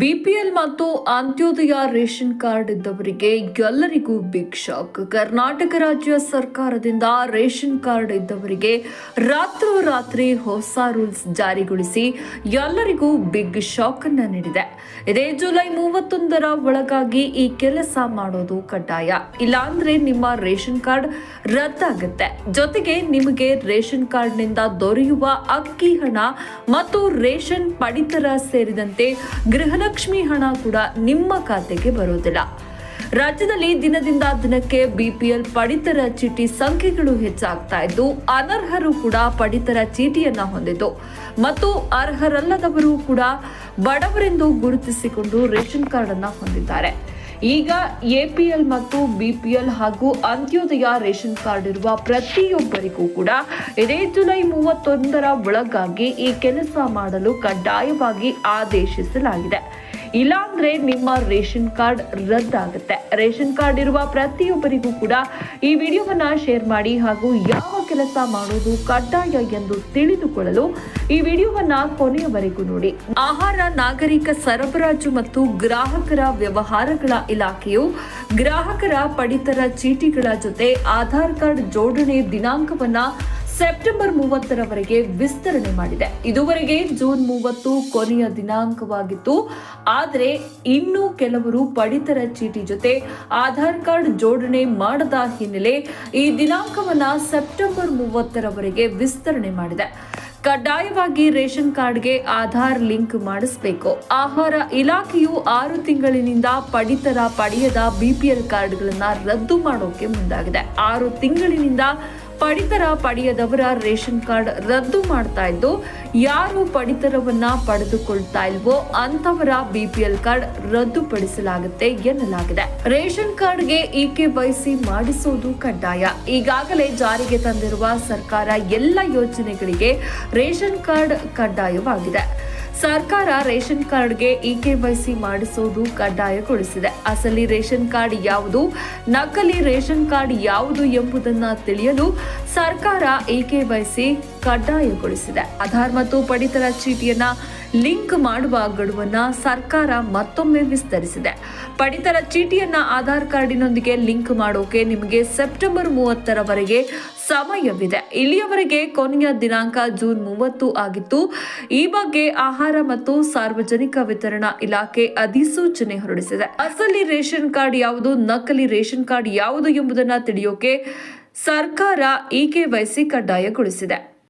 BPL ಮತ್ತು Antyodaya ration card ಇದ್ದವರಿಗೆ ಎಲ್ಲರಿಗೂ ಬಿಗ್ ಶಾಕ್ ಕರ್ನಾಟಕ ರಾಜ್ಯ ಸರ್ಕಾರದಿಂದ ರೇಷನ್ ಕಾರ್ಡ್ ಇದ್ದವರಿಗೆ ರಾತ್ರೋರಾತ್ರಿ ಹೊಸ ರೂಲ್ಸ್ ಜಾರಿಗೊಳಿಸಿ ಎಲ್ಲರಿಗೂ ಬಿಗ್ ಶಾಕ್ ಅನ್ನ ನೀಡಿದೆ. ಇದೇ ಜುಲೈ ಮೂವತ್ತೊಂದರ ಒಳಗಾಗಿ ಈ ಕೆಲಸ ಮಾಡೋದು ಕಡ್ಡಾಯ. ಇಲ್ಲಾಂದ್ರೆ ನಿಮ್ಮ ರೇಷನ್ ಕಾರ್ಡ್ ರದ್ದಾಗುತ್ತೆ. ಜೊತೆಗೆ ನಿಮಗೆ ರೇಷನ್ ಕಾರ್ಡ್ನಿಂದ ದೊರೆಯುವ ಅಕ್ಕಿ ಹಣ ಮತ್ತು ರೇಷನ್ ಪಡಿತರ ಸೇರಿದಂತೆ ಗೃಹಲಕ್ಷ್ಮಿ ಹಣ ಕೂಡ ನಿಮ್ಮ ಖಾತೆಗೆ ಬರೋದಿಲ್ಲ. ರಾಜ್ಯದಲ್ಲಿ ದಿನದಿಂದ ದಿನಕ್ಕೆ ಬಿಪಿಎಲ್ ಪಡಿತರ ಚೀಟಿ ಸಂಖ್ಯೆಗಳು ಹೆಚ್ಚಾಗ್ತಾ ಇದ್ದು, ಅನರ್ಹರು ಕೂಡ ಪಡಿತರ ಚೀಟಿಯನ್ನ ಹೊಂದಿದ್ದು ಮತ್ತು ಅರ್ಹರಲ್ಲದವರು ಕೂಡ ಬಡವರೆಂದು ಗುರುತಿಸಿಕೊಂಡು ರೇಷನ್ ಕಾರ್ಡ್ ಅನ್ನ ಹೊಂದಿದ್ದಾರೆ. ಈಗ ಎಪಿಎಲ್ ಮತ್ತು ಬಿಪಿಎಲ್ ಹಾಗೂ ಅಂತ್ಯೋದಯ ರೇಷನ್ ಕಾರ್ಡ್ ಇರುವ ಪ್ರತಿಯೊಬ್ಬರಿಗೂ ಕೂಡ ಇದೇ ಜುಲೈ ಮೂವತ್ತೊಂದರ ಒಳಗಾಗಿ ಈ ಕೆಲಸ ಮಾಡಲು ಕಡ್ಡಾಯವಾಗಿ ಆದೇಶಿಸಲಾಗಿದೆ. ಇಲ್ಲಾಂದ್ರೆ ನಿಮ್ಮ ರೇಷನ್ ಕಾರ್ಡ್ ರದ್ದಾಗುತ್ತೆ. ರೇಷನ್ ಕಾರ್ಡ್ ಇರುವ ಪ್ರತಿಯೊಬ್ಬರಿಗೂ ಕೂಡ ಈ ವಿಡಿಯೋವನ್ನ ಶೇರ್ ಮಾಡಿ ಹಾಗೂ ಯಾವ ಕೆಲಸ ಮಾಡೋದು ಕಡ್ಡಾಯ ಎಂದು ತಿಳಿದುಕೊಳ್ಳಲು ಈ ವಿಡಿಯೋವನ್ನ ಕೊನೆಯವರೆಗೂ ನೋಡಿ. ಆಹಾರ, ನಾಗರಿಕ ಸರಬರಾಜು ಮತ್ತು ಗ್ರಾಹಕರ ವ್ಯವಹಾರಗಳ ಇಲಾಖೆಯು ಗ್ರಾಹಕರ ಪಡಿತರ ಚೀಟಿಗಳ ಜೊತೆ ಆಧಾರ್ ಕಾರ್ಡ್ ಜೋಡಣೆ ದಿನಾಂಕವನ್ನ ಸೆಪ್ಟೆಂಬರ್ ಮೂವತ್ತರವರೆಗೆ ವಿಸ್ತರಣೆ ಮಾಡಿದೆ. ಇದುವರೆಗೆ ಜೂನ್ ಮೂವತ್ತು ಕೊನೆಯ ದಿನಾಂಕವಾಗಿತ್ತು. ಆದರೆ ಇನ್ನು ಕೆಲವರು ಪಡಿತರ ಚೀಟಿ ಜೊತೆ ಆಧಾರ್ ಕಾರ್ಡ್ ಜೋಡಣೆ ಮಾಡದ ಹಿನ್ನೆಲೆ ಈ ದಿನಾಂಕವನ್ನ ಸೆಪ್ಟೆಂಬರ್ ಮೂವತ್ತರವರೆಗೆ ವಿಸ್ತರಣೆ ಮಾಡಿದೆ. ಕಡ್ಡಾಯವಾಗಿ ರೇಷನ್ ಕಾರ್ಡ್ಗೆ ಆಧಾರ್ ಲಿಂಕ್ ಮಾಡಿಸಬೇಕು. ಆಹಾರ ಇಲಾಖೆಯು ಆರು ತಿಂಗಳಿನಿಂದ ಪಡಿತರ ಪಡೆಯದ ಬಿಪಿಎಲ್ ಕಾರ್ಡ್ಗಳನ್ನು ರದ್ದು ಮಾಡೋಕೆ ಮುಂದಾಗಿದೆ. ಆರು ತಿಂಗಳಿನಿಂದ ಪಡಿತರ ಪಡೆಯದವರ ರೇಷನ್ ಕಾರ್ಡ್ ರದ್ದು ಮಾಡ್ತಾ ಇದ್ದು, ಯಾರು ಪಡಿತರವನ್ನ ಪಡೆದುಕೊಳ್ತಾ ಇಲ್ವೋ ಅಂತವರ ಬಿಪಿಎಲ್ ಕಾರ್ಡ್ ರದ್ದುಪಡಿಸಲಾಗುತ್ತೆ ಎನ್ನಲಾಗಿದೆ. ರೇಷನ್ ಕಾರ್ಡ್ಗೆ ಇ ಕೆ ಇಕೆವೈಸಿ ಮಾಡಿಸೋದು ಕಡ್ಡಾಯ. ಈಗಾಗಲೇ ಜಾರಿಗೆ ತಂದಿರುವ ಸರ್ಕಾರ ಎಲ್ಲ ಯೋಜನೆಗಳಿಗೆ ರೇಷನ್ ಕಾರ್ಡ್ ಕಡ್ಡಾಯವಾಗಿದೆ. ಸರ್ಕಾರ ರೇಷನ್ ಕಾರ್ಡ್ಗೆ ಇ ಇಕೆವೈಸಿ ಮಾಡಿಸೋದು ಕಡ್ಡಾಯಗೊಳಿಸಿದೆ. ಅಸಲಿ ರೇಷನ್ ಕಾರ್ಡ್ ಯಾವುದು? ನಕಲಿ ರೇಷನ್ ಕಾರ್ಡ್ ಯಾವುದು ಎಂಬುದನ್ನು ತಿಳಿಯಲು ಸರ್ಕಾರ ಇಕೆವೈಸಿ ಕಡ್ಡಾಯಗೊಳಿಸಿದೆ. ಆಧಾರ್ ಮತ್ತು ಪಡಿತರ ಚೀಟಿಯನ್ನ ಲಿಂಕ್ ಮಾಡುವ ಗಡುವನ್ನ ಸರ್ಕಾರ ಮತ್ತೊಮ್ಮೆ ವಿಸ್ತರಿಸಿದೆ. ಪಡಿತರ ಚೀಟಿಯನ್ನ ಆಧಾರ್ ಕಾರ್ಡಿನೊಂದಿಗೆ ಲಿಂಕ್ ಮಾಡೋಕೆ ನಿಮಗೆ ಸೆಪ್ಟೆಂಬರ್ ಮೂವತ್ತರವರೆಗೆ ಸಮಯವಿದೆ. ಇಲ್ಲಿಯವರೆಗೆ ಕೊನೆಯ ದಿನಾಂಕ ಜೂನ್ ಮೂವತ್ತು ಆಗಿತ್ತು. ಈ ಬಗ್ಗೆ ಆಹಾರ ಮತ್ತು ಸಾರ್ವಜನಿಕ ವಿತರಣಾ ಇಲಾಖೆ ಅಧಿಸೂಚನೆ ಹೊರಡಿಸಿದೆ. ಅಸಲಿ ರೇಷನ್ ಕಾರ್ಡ್ ಯಾವುದು, ನಕಲಿ ರೇಷನ್ ಕಾರ್ಡ್ ಯಾವುದು ಎಂಬುದನ್ನು ತಿಳಿಯೋಕೆ ಸರ್ಕಾರ ಇಕೆವೈಸಿ ಕಡ್ಡಾಯಗೊಳಿಸಿದೆ.